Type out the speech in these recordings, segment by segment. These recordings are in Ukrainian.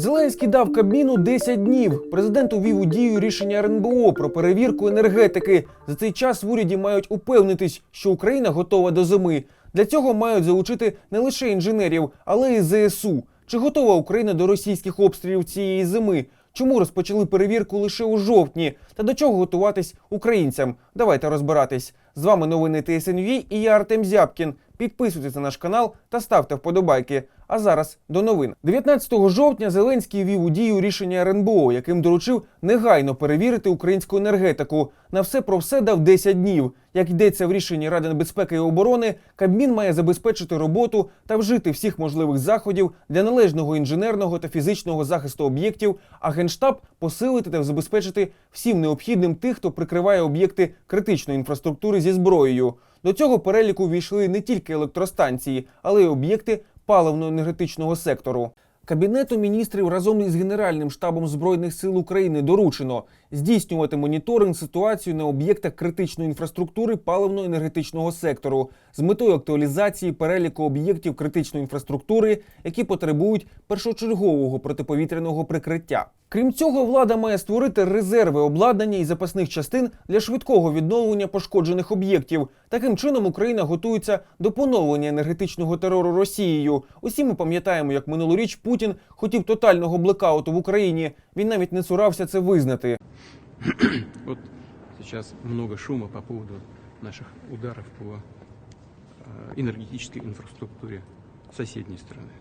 Зеленський дав Кабміну 10 днів. Президент увів у дію рішення РНБО про перевірку енергетики. За цей час в уряді мають упевнитись, що Україна готова до зими. Для цього мають залучити не лише інженерів, але й ЗСУ. Чи готова Україна до російських обстрілів цієї зими? Чому розпочали перевірку лише у жовтні? Та до чого готуватись українцям? Давайте розбиратись. З вами новини ТСНВ і я Артем Зябкін. Підписуйтесь на наш канал та ставте вподобайки. А зараз до новин. 19 жовтня Зеленський ввів у дію рішення РНБО, яким доручив негайно перевірити українську енергетику. На все про все дав 10 днів. Як йдеться в рішенні Ради безпеки і оборони, Кабмін має забезпечити роботу та вжити всіх можливих заходів для належного інженерного та фізичного захисту об'єктів, а генштаб посилити та забезпечити всім необхідним тих, хто прикриває об'єкти критичної інфраструктури зі зброєю. До цього переліку війшли не тільки електростанції, але й об'єкти паливно-енергетичного сектору. Кабінету міністрів разом із Генеральним штабом збройних сил України доручено здійснювати моніторинг ситуації на об'єктах критичної інфраструктури паливно-енергетичного сектору з метою актуалізації переліку об'єктів критичної інфраструктури, які потребують першочергового протиповітряного прикриття. Крім цього, влада має створити резерви обладнання і запасних частин для швидкого відновлення пошкоджених об'єктів. Таким чином Україна готується до поновлення енергетичного терору Росією. Усі ми пам'ятаємо, як минулоріч Путін хотів тотального блекауту в Україні. Він навіть не цурався це визнати. Вот сейчас много шума по поводу наших ударов по э, энергетической инфраструктуре соседней страны.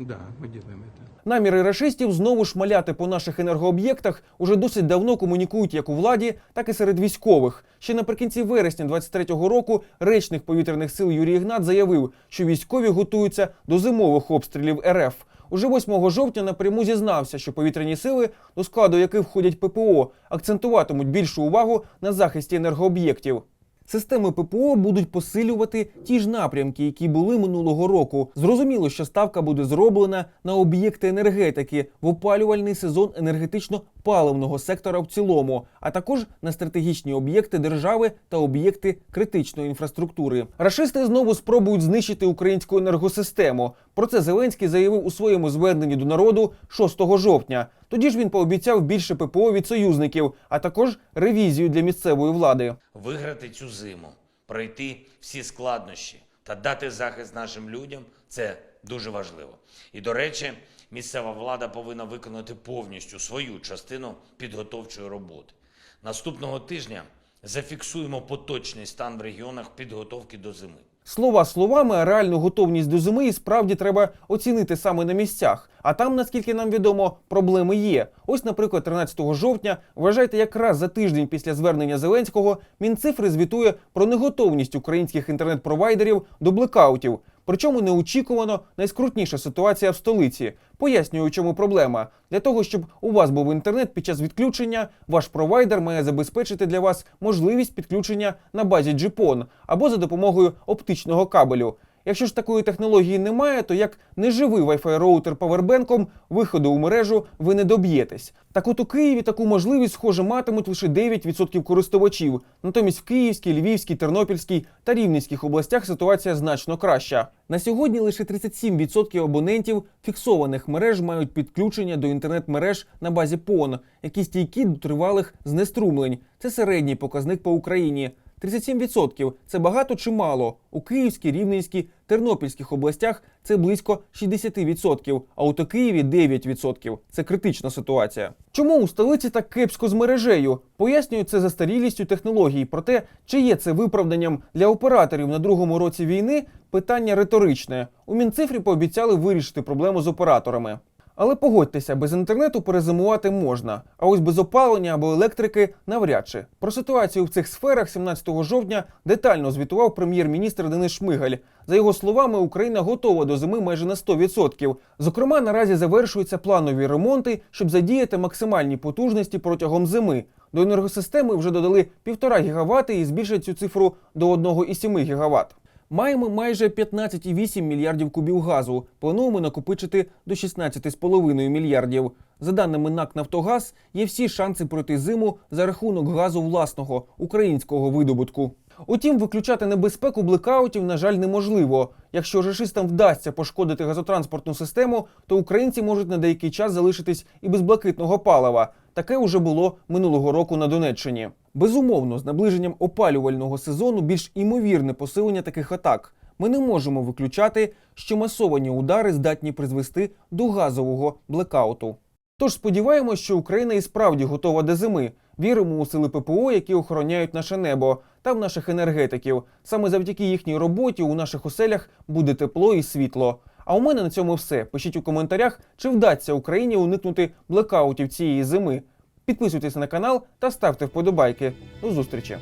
Да, мы делаем это. Наміри рашистів знову шмаляти по наших енергооб'єктах уже досить давно комунікують як у владі, так і серед військових. Ще наприкінці вересня 23-го року речник повітряних сил Юрій Ігнат заявив, що військові готуються до зимових обстрілів РФ. Уже 8 жовтня напряму зізнався, що повітряні сили, до складу яких входять ППО, акцентуватимуть більшу увагу на захисті енергооб'єктів. Системи ППО будуть посилювати ті ж напрямки, які були минулого року. Зрозуміло, що ставка буде зроблена на об'єкти енергетики в опалювальний сезон енергетично-паливного сектора в цілому, а також на стратегічні об'єкти держави та об'єкти критичної інфраструктури. Рашисти знову спробують знищити українську енергосистему. Про це Зеленський заявив у своєму зверненні до народу 6 жовтня. Тоді ж він пообіцяв більше ППО від союзників, а також ревізію для місцевої влади. виграти цю зиму, пройти всі складнощі та дати захист нашим людям це дуже важливо. І до речі, місцева влада повинна виконати повністю свою частину підготовчої роботи. Наступного тижня зафіксуємо поточний стан в регіонах підготовки до зими. Слова словами, а реальну готовність до зими і справді треба оцінити саме на місцях. А там, наскільки нам відомо, проблеми є. Ось, наприклад, 13 жовтня, вважайте, якраз за тиждень після звернення Зеленського, Мінцифри звітує про неготовність українських інтернет-провайдерів до блекаутів. Причому неочікувано найскрутніша ситуація в столиці. Пояснюю, у чому проблема. Для того, щоб у вас був інтернет під час відключення, ваш провайдер має забезпечити для вас можливість підключення на базі GPON або за допомогою оптичного кабелю. Якщо ж такої технології немає, то як неживий Wi-Fi роутер павербенком виходу у мережу ви не доб'єтесь. Так от у Києві таку можливість, схоже, матимуть лише 9% користувачів. Натомість в Київській, Львівській, Тернопільській та Рівненських областях ситуація значно краща. На сьогодні лише 37% абонентів фіксованих мереж мають підключення до інтернет-мереж на базі PON, які стійкі до тривалих знеструмлень. Це середній показник по Україні. 37% – це багато чи мало. У Київській, Рівненській, Тернопільських областях це близько 60%, а у Києві 9%. Це критична ситуація. Чому у столиці так кепсько з мережею? Пояснюють це застарілістю технологій. Проте, чи є це виправданням для операторів на другому році війни, питання риторичне. У Мінцифрі пообіцяли вирішити проблему з операторами. Але погодьтеся, без інтернету перезимувати можна, а ось без опалення або електрики навряд чи. Про ситуацію в цих сферах 17 жовтня детально звітував прем'єр-міністр Денис Шмигаль. За його словами, Україна готова до зими майже на 100%. Зокрема, наразі завершуються планові ремонти, щоб задіяти максимальні потужності протягом зими. До енергосистеми вже додали 1,5 гігавати і збільшать цю цифру до 1,7 гігават. Маємо майже 15,8 мільярдів кубів газу. Плануємо накопичити до 16,5 мільярдів. За даними НАК «Нафтогаз», є всі шанси пройти зиму за рахунок газу власного українського видобутку. Утім, виключати небезпеку блекаутів, на жаль, неможливо. Якщо рашистам вдасться пошкодити газотранспортну систему, то українці можуть на деякий час залишитись і без блакитного палива. Таке уже було минулого року на Донеччині. Безумовно, з наближенням опалювального сезону більш імовірне посилення таких атак. Ми не можемо виключати, що масовані удари здатні призвести до газового блекауту. Тож сподіваємось, що Україна і справді готова до зими. Віримо у сили ППО, які охороняють наше небо та в наших енергетиків. Саме завдяки їхній роботі у наших оселях буде тепло і світло. А у мене на цьому все. Пишіть у коментарях, чи вдасться Україні уникнути блекаутів цієї зими. Підписуйтесь на канал та ставте вподобайки. До зустрічі!